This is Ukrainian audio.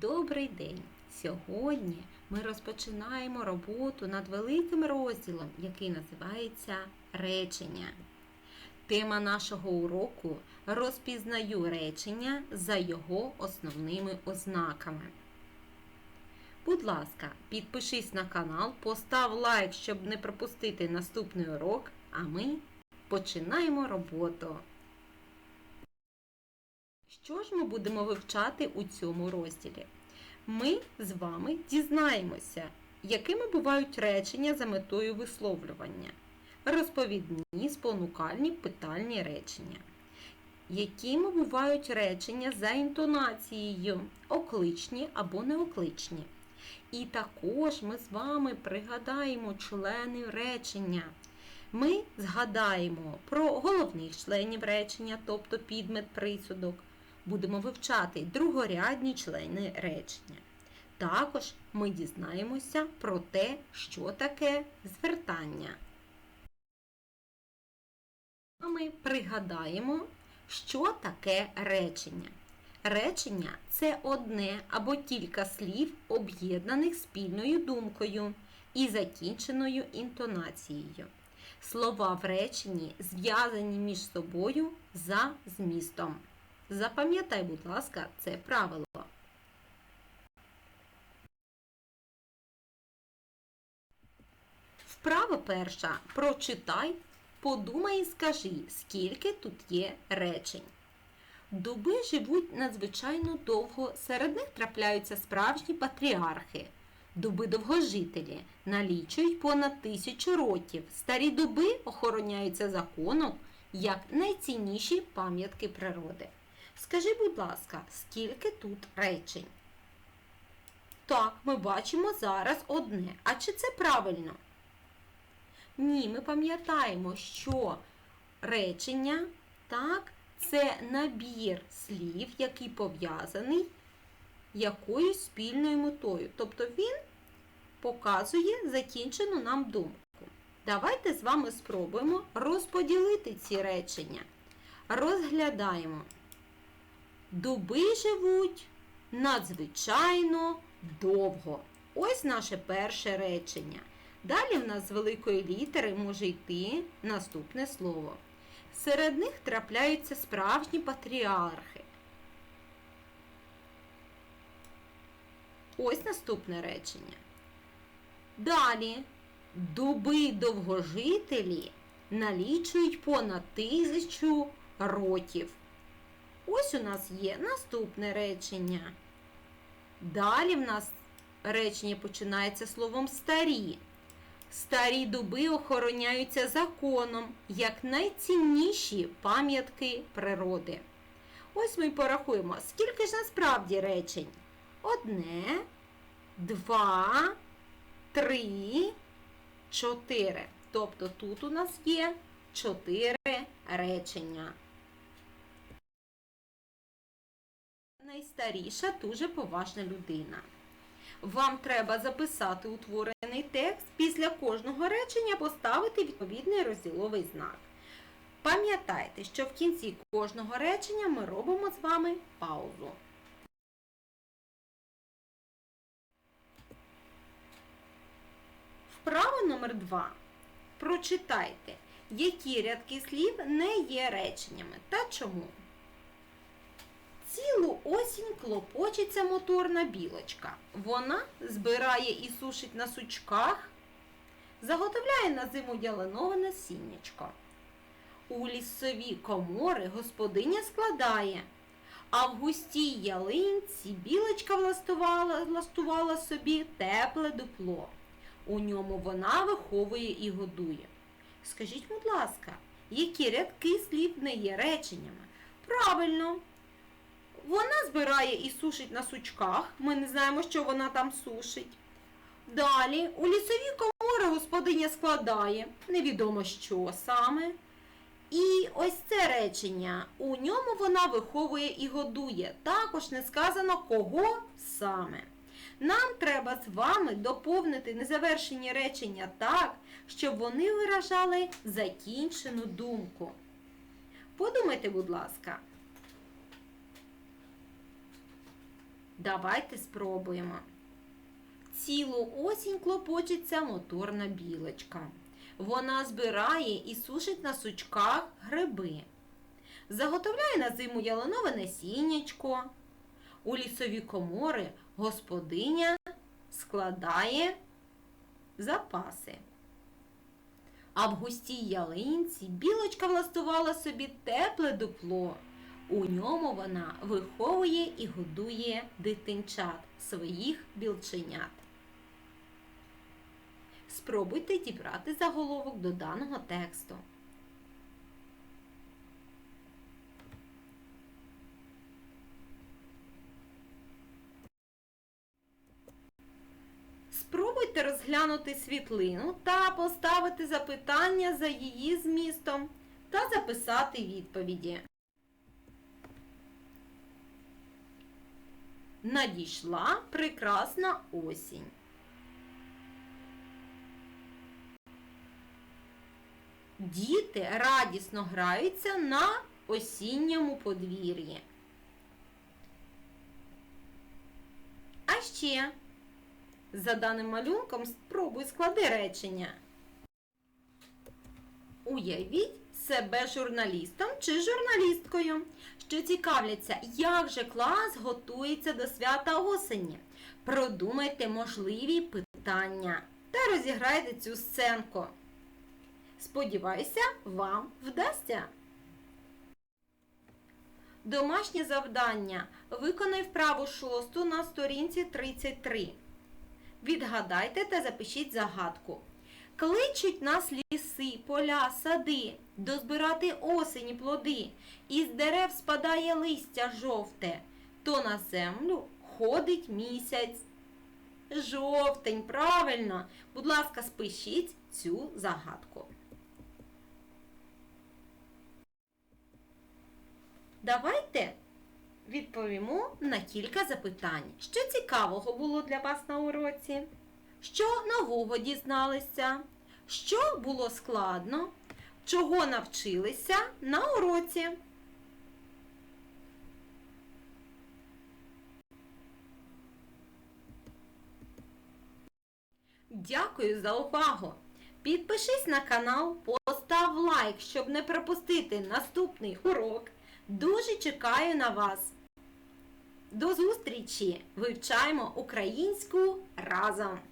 Добрий день! Сьогодні ми розпочинаємо роботу над великим розділом, який називається речення. Тема нашого уроку розпізнаю речення за його основними ознаками. Будь ласка, підпишись на канал, постав лайк, щоб не пропустити наступний урок, а ми починаємо роботу. Що ж ми будемо вивчати у цьому розділі? Ми з вами дізнаємося, якими бувають речення за метою висловлювання, розповідні, спонукальні, питальні речення. Якими бувають речення за інтонацією, окличні або неокличні. І також ми з вами пригадаємо члени речення. Ми згадаємо про головних членів речення, тобто підмет присудок. Будемо вивчати другорядні члени речення. Також ми дізнаємося про те, що таке звертання. Ми пригадаємо, що таке речення. Речення це одне або кілька слів, об'єднаних спільною думкою і закінченою інтонацією. Слова в реченні зв'язані між собою за змістом. Запам'ятай, будь ласка, це правило. Вправа перша. Прочитай, подумай і скажи, скільки тут є речень. Дуби живуть надзвичайно довго, серед них трапляються справжні патріархи. Дуби довгожителі налічують понад тисячу років. Старі дуби охороняються законом як найцінніші пам'ятки природи. Скажи, будь ласка, скільки тут речень? Так, ми бачимо зараз одне. А чи це правильно? Ні, ми пам'ятаємо, що речення, так, це набір слів, який пов'язаний якоюсь спільною метою. Тобто він показує закінчену нам думку. Давайте з вами спробуємо розподілити ці речення. Розглядаємо. Дуби живуть надзвичайно довго. Ось наше перше речення. Далі в нас з великої літери може йти наступне слово. Серед них трапляються справжні патріархи. Ось наступне речення. Далі дуби довгожителі налічують понад тисячу років. Ось у нас є наступне речення. Далі в нас речення починається словом старі. Старі дуби охороняються законом як найцінніші пам'ятки природи. Ось ми порахуємо, скільки ж насправді речень? Одне, два, три, чотири. Тобто тут у нас є чотири речення. Найстаріша дуже поважна людина. Вам треба записати утворений текст, після кожного речення поставити відповідний розділовий знак. Пам'ятайте, що в кінці кожного речення ми робимо з вами паузу. Вправа номер 2. Прочитайте, які рядки слів не є реченнями та чому. Цілу осінь клопочеться моторна білочка. Вона збирає і сушить на сучках, заготовляє на зиму ялинове насіннячко. У лісові комори господиня складає, а в густій ялинці білочка влаштувала, влаштувала собі тепле дупло. У ньому вона виховує і годує. Скажіть, будь ласка, які рядки слів не є реченнями? Правильно! Вона збирає і сушить на сучках. Ми не знаємо, що вона там сушить. Далі у лісові комори господиня складає, невідомо що саме. І ось це речення. У ньому вона виховує і годує. Також не сказано, кого саме. Нам треба з вами доповнити незавершені речення так, щоб вони виражали закінчену думку. Подумайте, будь ласка. Давайте спробуємо. Цілу осінь клопочеться моторна білочка. Вона збирає і сушить на сучках гриби. Заготовляє на зиму ялинове насіннячко. У лісові комори господиня складає запаси. А в густій ялинці білочка влаштувала собі тепле дупло. У ньому вона виховує і годує дитинчат своїх білченят. Спробуйте дібрати заголовок до даного тексту. Спробуйте розглянути світлину та поставити запитання за її змістом та записати відповіді. Надійшла прекрасна осінь. Діти радісно граються на осінньому подвір'ї. А ще за даним малюнком спробуй склади речення. Уявіть себе журналістом чи журналісткою, що цікавляться, як же клас готується до свята осені. Продумайте можливі питання та розіграйте цю сценку. Сподіваюся, вам вдасться. Домашнє завдання. Виконай вправу шосту на сторінці 33. Відгадайте та запишіть загадку. Кличуть нас ліси, поля, сади, дозбирати осені плоди, із дерев спадає листя жовте, то на землю ходить місяць. Жовтень, правильно. Будь ласка, спишіть цю загадку. Давайте відповімо на кілька запитань. Що цікавого було для вас на уроці? Що нового дізналися? Що було складно? Чого навчилися на уроці? Дякую за увагу! Підпишись на канал, постав лайк, щоб не пропустити наступний урок. Дуже чекаю на вас. До зустрічі! Вивчаємо українську разом!